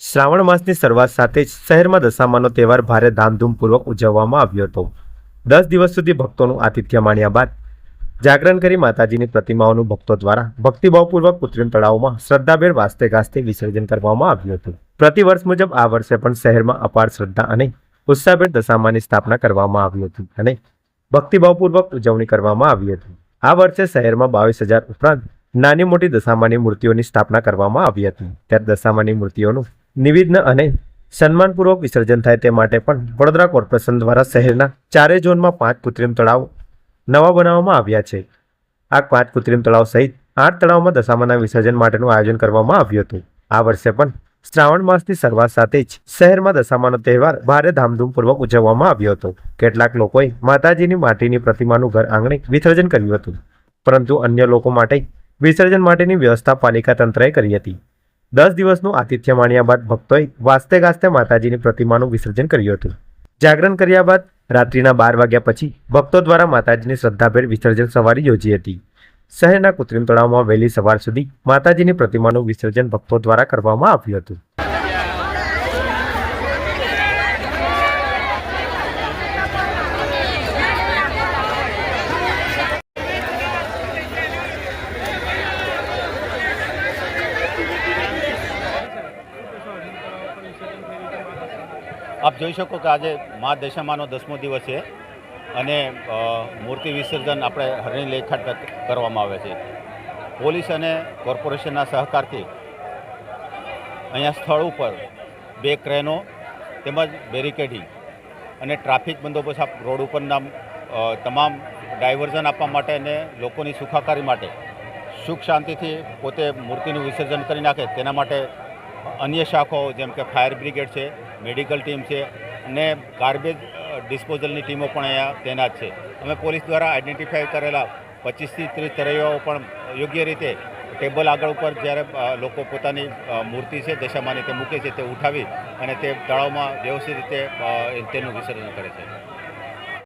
શ્રાવણ માસની શરૂઆત સાથે જ શહેરમાં દશામાનો તહેવાર ભારે ધામધૂમપૂર્વક ઉજવવામાં આવ્યો હતો. દસ દિવસ સુધી ભક્તોનું આતિથ્ય માણ્યા બાદ જાગરણ કરી માતાજીની પ્રતિમાઓનું ભક્તો દ્વારા ભક્તિભાવપૂર્વક કૃત્રિમ તળાવમાં શ્રદ્ધાભેર વાસ્તે ગાસ્તે વિસર્જન કરવામાં આવ્યું હતું. પ્રતિવર્ષ મુજબ આ વર્ષે પણ શહેરમાં અપાર શ્રદ્ધા અને ઉત્સાહભેર દશામાની સ્થાપના કરવામાં આવી હતી અને ભક્તિભાવપૂર્વક ઉજવણી કરવામાં આવી હતી. આ વર્ષે શહેરમાં બાવીસ હજાર ઉપરાંત નાની મોટી દશામાની મૂર્તિઓની સ્થાપના કરવામાં આવી હતી. ત્યારે દશામાની મૂર્તિઓનું નિવિઘ્ન અને સન્માનપૂર્વક વિસર્જન થાય તે માટે પણ વડોદરા કોર્પોરેશન દ્વારા શહેરના ચારેય ઝોનમાં પાંચ કૃત્રિમ તળાવ નવા બનાવવામાં આવ્યા છે. આ પાંચ કૃત્રિમ તળાવ સહિત આઠ તળાવમાં દશામાના વિસર્જન માટેનું આયોજન કરવામાં આવ્યું હતું. આ વર્ષે પણ શ્રાવણ માસની શરૂઆત સાથે જ શહેરમાં દશામાનો તહેવાર ભારે ધામધૂમપૂર્વક ઉજવવામાં આવ્યો હતો. કેટલાક લોકોએ માતાજીની માટીની પ્રતિમાનું ઘર આંગણે વિસર્જન કર્યું હતું. પરંતુ અન્ય લોકો માટે વિસર્જન માટેની વ્યવસ્થા પાલિકા તંત્રએ કરી હતી. દસ દિવસનું આતિથ્ય માણ્યા બાદ ભક્તોએ વાસ્તે ગાસ્તે માતાજીની પ્રતિમાનું વિસર્જન કર્યું હતું. જાગરણ કર્યા બાદ રાત્રિના બાર વાગ્યા પછી ભક્તો દ્વારા માતાજીની શ્રદ્ધાભેર વિસર્જન સવારી યોજી હતી. શહેરના કૃત્રિમ તળાવમાં વહેલી સવાર સુધી માતાજીની પ્રતિમાનું વિસર્જન ભક્તો દ્વારા કરવામાં આવ્યું હતું. આપ જોઈ શકો કે આજે મા દશામાનો દસમો દિવસ છે અને મૂર્તિ વિસર્જન આપણે હરણી લેખાટ કરવામાં આવે છે. પોલીસ અને કોર્પોરેશનના સહકારથી અહીંયા સ્થળ ઉપર બે ક્રેનો તેમજ બેરિકેડિંગ અને ટ્રાફિક બંદોબસ્ત આપ રોડ ઉપરના તમામ ડાયવર્ઝન આપવા માટે અને લોકોની સુખાકારી માટે સુખ શાંતિથી પોતે મૂર્તિનું વિસર્જન કરી નાખે તેના માટે અન્ય શાખાઓ જેમ કે ફાયર બ્રિગેડ છે, મેડિકલ ટીમ છે અને ગાર્બેજ ડિસ્પોઝલની ટીમો પણ અહીંયા તૈનાત છે. અમે પોલીસ દ્વારા આઈડેન્ટિફાઈ કરેલા પચીસથી ત્રીસ તરૈયાઓ પણ યોગ્ય રીતે ટેબલ આગળ ઉપર જ્યારે લોકો પોતાની મૂર્તિ છે, દશામાની તે મૂકે છે તે ઉઠાવી અને તે તળાવમાં વ્યવસ્થિત રીતે તેનું વિસર્જન કરે છે.